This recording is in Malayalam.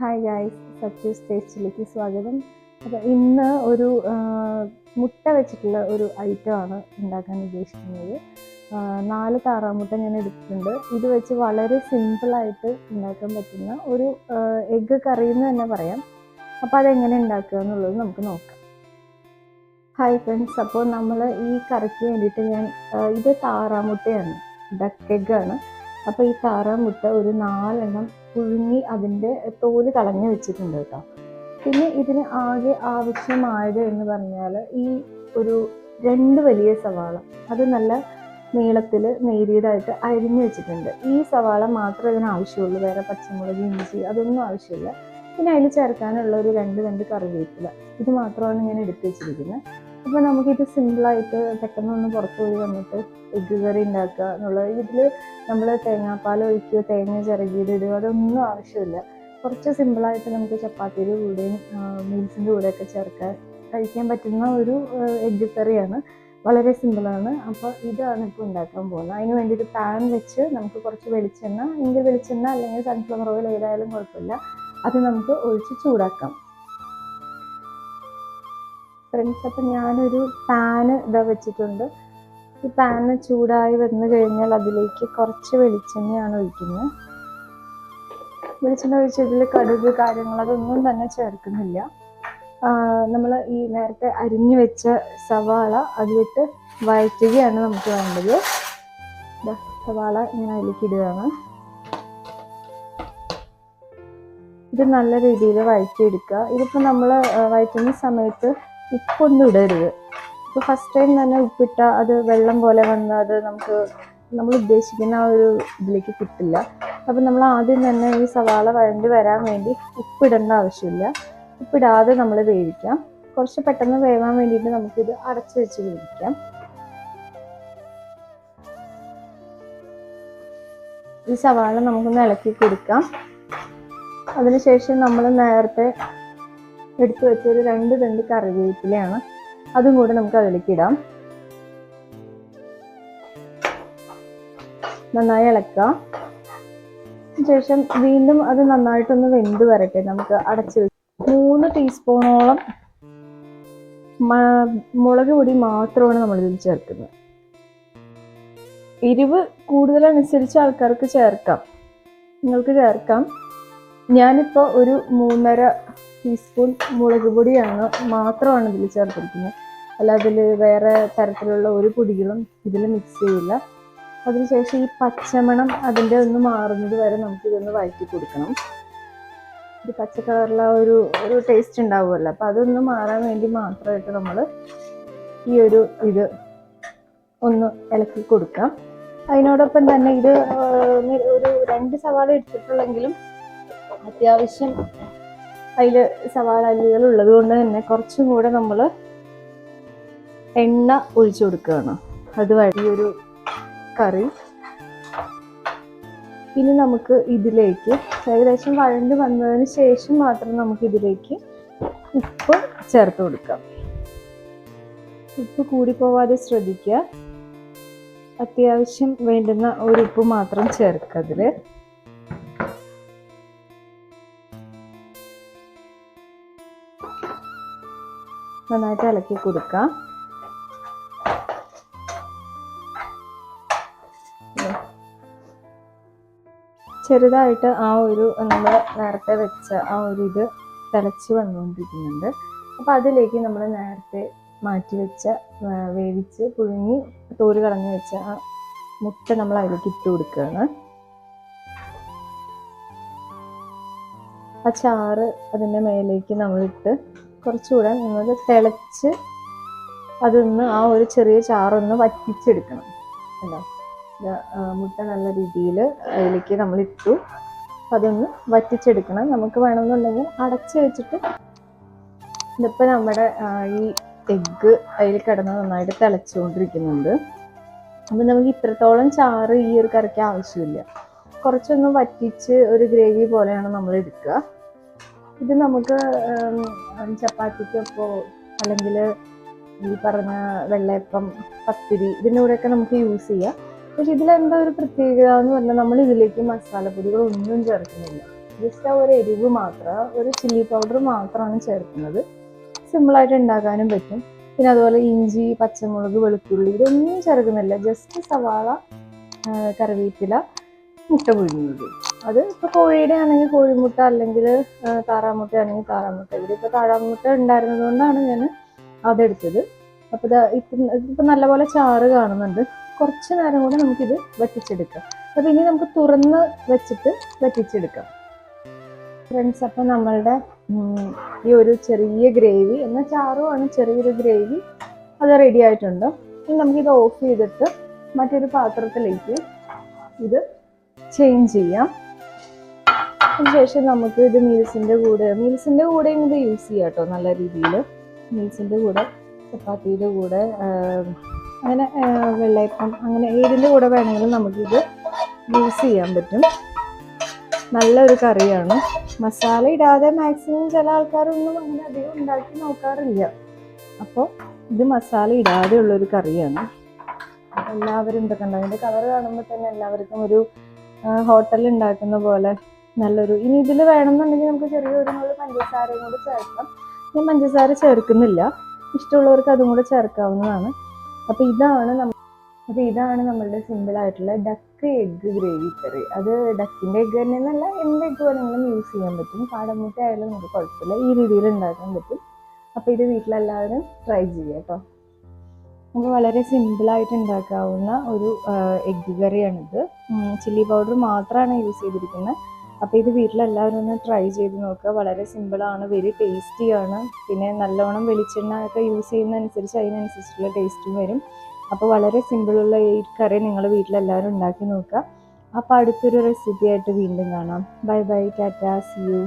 ഹായ് ഗായ്സ് സത്യസ് ടേസ്റ്റിലേക്ക് സ്വാഗതം. അപ്പോൾ ഇന്ന് ഒരു മുട്ട വെച്ചിട്ടുള്ള ഒരു ഐറ്റമാണ് ഉണ്ടാക്കാൻ ഉദ്ദേശിക്കുന്നത്. നാല് താറാമുട്ട ഞാൻ എടുത്തിട്ടുണ്ട്. ഇത് വെച്ച് വളരെ സിമ്പിളായിട്ട് ഉണ്ടാക്കാൻ പറ്റുന്ന ഒരു എഗ്ഗ് കറി എന്ന് തന്നെ പറയാം. അപ്പോൾ അതെങ്ങനെ ഉണ്ടാക്കുക എന്നുള്ളത് നമുക്ക് നോക്കാം. ഹായ് ഫ്രണ്ട്സ് അപ്പോൾ നമ്മൾ ഈ കറിക്ക് വേണ്ടിയിട്ട് ഞാൻ ഇത് ഇത് താറാമുട്ടയാണ്. ഡക്ക് എഗ്ഗാണ് അപ്പോൾ ഈ താറാമുട്ട ഒരു നാലെണ്ണം പുഴുങ്ങി അതിന്റെ തോൽ കളഞ്ഞു വെച്ചിട്ടുണ്ട് കേട്ടോ. പിന്നെ ഇതിന് ആകെ ആവശ്യമായത് എന്ന് പറഞ്ഞാൽ ഈ ഒരു രണ്ട് വലിയ സവാള അത് നല്ല നീളത്തിൽ നേരിയതായിട്ട് അരിഞ്ഞു വെച്ചിട്ടുണ്ട്. ഈ സവാള മാത്രമേ ഇതിന് ആവശ്യമുള്ളൂ വേറെ പച്ചമുളക് ഇഞ്ചി അതൊന്നും ആവശ്യമില്ല. പിന്നെ അതിൽ ചേർക്കാനുള്ള ഒരു രണ്ട് രണ്ട് കറിവേപ്പില ഇത് മാത്രമാണ് ഞാൻ എടുത്തു വെച്ചിരിക്കുന്നത്. അപ്പോൾ നമുക്കിത് സിമ്പിളായിട്ട് പെട്ടെന്ന് ഒന്ന് പുറത്ത് പോയി വന്നിട്ട് എഗ്ഗ് കറി ഉണ്ടാക്കുക എന്നുള്ളത് ഇതിൽ നമ്മൾ തേങ്ങാപ്പാൽ ഒഴിക്കുക തേങ്ങ ചിറകിയത് ഇടുക അതൊന്നും ആവശ്യമില്ല. കുറച്ച് സിമ്പിളായിട്ട് നമുക്ക് ചപ്പാത്തിയുടെ കൂടെയും മീൽസിന്റെ കൂടെയൊക്കെ ചേർക്കാൻ കഴിക്കാൻ പറ്റുന്ന ഒരു എഗ്ഗ് കറിയാണ്. വളരെ സിമ്പിളാണ് അപ്പോൾ ഇതാണ് ഇപ്പോൾ ഉണ്ടാക്കാൻ പോകുന്നത്. അതിന് വേണ്ടിയിട്ട് പാൻ വെച്ച് നമുക്ക് കുറച്ച് വെളിച്ചെണ്ണ എങ്കിൽ വെളിച്ചെണ്ണ അല്ലെങ്കിൽ സൺഫ്ലവർ ഓയിൽ ഏതായാലും കുഴപ്പമില്ല. അത് നമുക്ക് ഒഴിച്ച് ചൂടാക്കാം. ഫ്രണ്ട്സ് അപ്പം ഞാനൊരു പാന് ഇതാ വെച്ചിട്ടുണ്ട്. ഈ പാന് ചൂടായി വന്നു കഴിഞ്ഞാൽ അതിലേക്ക് കുറച്ച് വെളിച്ചെണ്ണയാണ് ഒഴിക്കുന്നത്. വെളിച്ചെണ്ണ ഒഴിച്ച് ഇതിൽ കടുക് കാര്യങ്ങൾ അതൊന്നും തന്നെ ചേർക്കുന്നില്ല. നമ്മൾ ഈ നേരത്തെ അരിഞ്ഞു വെച്ച സവാള അതിലിട്ട് വഴറ്റുകയാണ് നമുക്ക് വേണ്ടത്. സവാള ഇങ്ങനെ അതിലേക്ക് ഇടുകയാണ്. ഇത് നല്ല രീതിയിൽ വഴറ്റിയെടുക്കുക. ഇതിപ്പോൾ നമ്മൾ വഴറ്റുന്ന സമയത്ത് ഉപ്പൊന്നും ഇടരുത്. ഇപ്പോൾ ഫസ്റ്റ് ടൈം തന്നെ ഉപ്പിട്ട അത് വെള്ളം പോലെ വന്ന് അത് നമുക്ക് നമ്മൾ ഉദ്ദേശിക്കുന്ന ആ ഒരു ഇതിലേക്ക് കിട്ടില്ല. അപ്പം നമ്മൾ ആദ്യം തന്നെ ഈ സവാള വഴണ്ടി വരാൻ വേണ്ടി ഉപ്പിടേണ്ട ആവശ്യമില്ല. ഉപ്പിടാതെ നമ്മൾ വേവിക്കാം. കുറച്ച് പെട്ടെന്ന് വേവാൻ വേണ്ടിയിട്ട് നമുക്കിത് അടച്ചു വെച്ച് വേവിക്കാം. ഈ സവാള നമുക്കൊന്ന് ഇളക്കി കൊടുക്കാം. അതിനുശേഷം നമ്മൾ നേരത്തെ എടുത്തു വെച്ച ഒരു രണ്ട് തണ്ട് കറിവേപ്പിലയാണ്. അതും കൂടെ നമുക്ക് അതിലേക്ക് ഇടാം. നന്നായി ഇളക്കാം ശേഷം വീണ്ടും അത് നന്നായിട്ടൊന്ന് വെന്ത് വരട്ടെ. നമുക്ക് അടച്ച് മൂന്ന് ടീസ്പൂണോളം മുളക് പൊടി മാത്രമാണ് നമ്മളിതിൽ ചേർക്കുന്നത്. എരിവ് കൂടുതലനുസരിച്ച് ആൾക്കാർക്ക് ചേർക്കാം. നിങ്ങൾക്ക് ചേർക്കാം. ഞാനിപ്പോൾ ഒരു മൂന്നര ടീസ്പൂൺ മുളക് പൊടിയാണ് മാത്രമാണ് ഇതിൽ ചേർത്തിരിക്കുന്നത്. അല്ല അതിൽ വേറെ തരത്തിലുള്ള ഒരു പൊടികളും ഇതിൽ മിക്സ് ചെയ്യില്ല. അതിനുശേഷം ഈ പച്ചമണം അതിന്റെ ഒന്ന് മാറുന്നത് വരെ നമുക്ക് ഇതൊന്ന് വഴറ്റി കൊടുക്കണം. ഒരു പച്ച കളറിലെ ഒരു ഒരു ടേസ്റ്റ് ഉണ്ടാവുമല്ലോ. അപ്പം അതൊന്ന് മാറാൻ വേണ്ടി മാത്രമായിട്ട് നമ്മൾ ഈ ഒരു ഇത് ഒന്ന് ഇളക്കി കൊടുക്കാം. അതിനോടൊപ്പം തന്നെ ഇത് ഒരു രണ്ട് സവാള എടുത്തിട്ടുള്ളെങ്കിലും അത്യാവശ്യം അതിൽ സവാള അല്ലികൾ ഉള്ളത് കൊണ്ട് തന്നെ കുറച്ചും കൂടെ നമ്മൾ എണ്ണ ഒഴിച്ചു കൊടുക്കുകയാണ്. അത് വഴിയൊരു കറി. ഇനി നമുക്ക് ഇതിലേക്ക് ഏകദേശം വഴണ്ട് വന്നതിന് ശേഷം മാത്രം നമുക്ക് ഇതിലേക്ക് ഉപ്പ് ചേർത്ത് കൊടുക്കാം. ഉപ്പ് കൂടി പോവാതെ ശ്രദ്ധിക്കുക. അത്യാവശ്യം വേണ്ടുന്ന ഒരു ഉപ്പ് മാത്രം ചേർക്കുക അതിൽ നന്നായിട്ട് ഇളക്കി കൊടുക്കാം. ചെറുതായിട്ട് ആ ഒരു നമ്മൾ നേരത്തെ വെച്ച ആ ഒരു ഇത് തിളച്ച് വന്നുകൊണ്ടിരിക്കുന്നുണ്ട്. അപ്പോൾ അതിലേക്ക് നമ്മൾ നേരത്തെ മാറ്റി വെച്ച വേവിച്ച് പുഴുങ്ങി തോര് കളഞ്ഞ് വെച്ച ആ മുട്ട നമ്മൾ അതിലേക്ക് ഇട്ട് കൊടുക്കുകയാണ്. ആ ചാറ് അതിന്റെ മേലേക്ക് നമ്മളിട്ട് കുറച്ചുകൂടെ നമ്മൾ തിളച്ച് അതൊന്ന് ആ ഒരു ചെറിയ ചാറൊന്ന് വറ്റിച്ചെടുക്കണം എന്താ മുട്ട നല്ല രീതിയിൽ അതിലേക്ക് നമ്മൾ ഇട്ടു അതൊന്ന് വറ്റിച്ചെടുക്കണം. നമുക്ക് വേണമെന്നുണ്ടെങ്കിൽ അടച്ച് വെച്ചിട്ട് ഇതിപ്പോൾ നമ്മുടെ ഈ എഗ്ഗ് അതിൽ കിടന്ന് നന്നായിട്ട് തിളച്ചുകൊണ്ടിരിക്കുന്നുണ്ട്. അപ്പം നമുക്ക് ഇത്രത്തോളം ചാറ് ഈ ഒരു കറിക്ക് ആവശ്യമില്ല. കുറച്ചൊന്ന് വറ്റിച്ച് ഒരു ഗ്രേവി പോലെയാണ് നമ്മൾ എടുക്കുക. ഇത് നമുക്ക് ചപ്പാത്തിക്ക് ചപ്പാത്തിക്കൊപ്പോ അല്ലെങ്കിൽ ഈ പറഞ്ഞ വെള്ളയപ്പം പത്തിരി ഇതിന്റെ കൂടെയൊക്കെ നമുക്ക് യൂസ് ചെയ്യാം. പക്ഷെ ഇതിലെന്താ ഒരു പ്രത്യേകത എന്ന് പറഞ്ഞാൽ നമ്മൾ ഇതിലേക്ക് മസാലപ്പൊടികളൊന്നും ചേർക്കുന്നില്ല. ജസ്റ്റ് ആ ഒരു എരിവ് മാത്രം ഒരു ചില്ലി പൗഡർ മാത്രമാണ് ചേർക്കുന്നത്. സിമ്പിളായിട്ട് ഉണ്ടാക്കാനും പറ്റും. പിന്നെ അതുപോലെ ഇഞ്ചി പച്ചമുളക് വെളുത്തുള്ളി ഇതൊന്നും ചേർക്കുന്നില്ല. ജസ്റ്റ് സവാള കറിവേപ്പില മുട്ട പുഴുങ്ങിയത് അത് ഇപ്പോൾ കോഴിയുടെ ആണെങ്കിൽ കോഴിമുട്ട അല്ലെങ്കിൽ താറാമുട്ട ആണെങ്കിൽ താറാമുട്ട. ഇവിടെ ഇപ്പോൾ താറാമുട്ട ഉണ്ടായിരുന്നത് കൊണ്ടാണ് ഞാൻ അതെടുത്തത്. അപ്പോൾ ഇപ്പം ഇപ്പം നല്ലപോലെ ചാറ് കാണുന്നുണ്ട്. കുറച്ച് നേരം കൂടെ നമുക്കിത് വറ്റിച്ചെടുക്കാം. അപ്പോൾ ഇനി നമുക്ക് തുറന്ന് വെച്ചിട്ട് വറ്റിച്ചെടുക്കാം. ഫ്രണ്ട്സ് അപ്പോൾ നമ്മളുടെ ഈ ഒരു ചെറിയ ഗ്രേവി എന്നാൽ ചാറുമാണ് ചെറിയൊരു ഗ്രേവി. അത് റെഡി ആയിട്ടുണ്ട്. ഇനി നമുക്കിത് ഓഫ് ചെയ്തിട്ട് മറ്റൊരു പാത്രത്തിലേക്ക് ഇത് ചേഞ്ച് ചെയ്യാം. അതിനുശേഷം നമുക്ക് ഇത് മീൽസിന്റെ കൂടെ മീൽസിന്റെ കൂടെയും ഇത് യൂസ് ചെയ്യാം കേട്ടോ നല്ല രീതിയിൽ. മീൽസിന്റെ കൂടെ ചപ്പാത്തിയുടെ കൂടെ അങ്ങനെ വെള്ളയപ്പം അങ്ങനെ ഏതിന്റെ കൂടെ വേണമെങ്കിലും നമുക്കിത് യൂസ് ചെയ്യാൻ പറ്റും. നല്ലൊരു കറിയാണ്. മസാല ഇടാതെ മാക്സിമം ചില ആൾക്കാരൊന്നും അങ്ങനെ അധികം ഉണ്ടാക്കി നോക്കാറില്ല. അപ്പോൾ ഇത് മസാല ഇടാതെ ഉള്ളൊരു കറിയാണ്. എല്ലാവരും ഇതൊക്കെ ഉണ്ടാകും ഇതിന്റെ കളർ കാണുമ്പോൾ തന്നെ എല്ലാവർക്കും ഒരു ഹോട്ടലിൽ ഉണ്ടാക്കുന്ന പോലെ നല്ലൊരു ഇനി ഇതിൽ വേണമെന്നുണ്ടെങ്കിൽ നമുക്ക് ചെറിയൊരു നുള്ളു പഞ്ചസാരയും കൂടി ചേർക്കാം. ഞാൻ പഞ്ചസാര ചേർക്കുന്നില്ല. ഇഷ്ടമുള്ളവർക്ക് അതും കൂടെ ചേർക്കാവുന്നതാണ്. അപ്പോൾ ഇതാണ് നമ്മൾ അപ്പോൾ ഇതാണ് നമ്മളുടെ സിമ്പിൾ ആയിട്ടുള്ള ഡക്ക് എഗ്ഗ് ഗ്രേവി കറി അത് ഡക്കിന്റെ എഗ്ഗ് തന്നെ എന്നല്ല എന്ത് എഗ്ഗ് വേണമെങ്കിലും യൂസ് ചെയ്യാൻ പറ്റും. കാടമുട്ട ആയാലും നമുക്ക് കുഴപ്പമില്ല. ഈ രീതിയിൽ ഉണ്ടാക്കാൻ പറ്റും. അപ്പോൾ ഇത് വീട്ടിലെല്ലാവരും ട്രൈ ചെയ്യുക കേട്ടോ. നമുക്ക് വളരെ സിമ്പിളായിട്ട് ഉണ്ടാക്കാവുന്ന ഒരു എഗ്ഗ് കറിയാണിത് ചില്ലി പൗഡർ മാത്രമാണ് യൂസ് ചെയ്തിരിക്കുന്നത്. അപ്പോൾ ഇത് വീട്ടിലെല്ലാവരും ഒന്ന് ട്രൈ ചെയ്ത് നോക്കുക. വളരെ സിമ്പിളാണ് വെരി ടേസ്റ്റിയാണ് പിന്നെ നല്ലോണം വെളിച്ചെണ്ണ ഒക്കെ യൂസ് ചെയ്യുന്നതനുസരിച്ച് അതിനനുസരിച്ചുള്ള ടേസ്റ്റും വരും. അപ്പോൾ വളരെ സിമ്പിളുള്ള ഈ കറി നിങ്ങൾ വീട്ടിലെല്ലാവരും ഉണ്ടാക്കി നോക്കുക. അപ്പോൾ അടുത്തൊരു റെസിപ്പി ആയിട്ട് വീണ്ടും കാണാം. Bye bye tata see you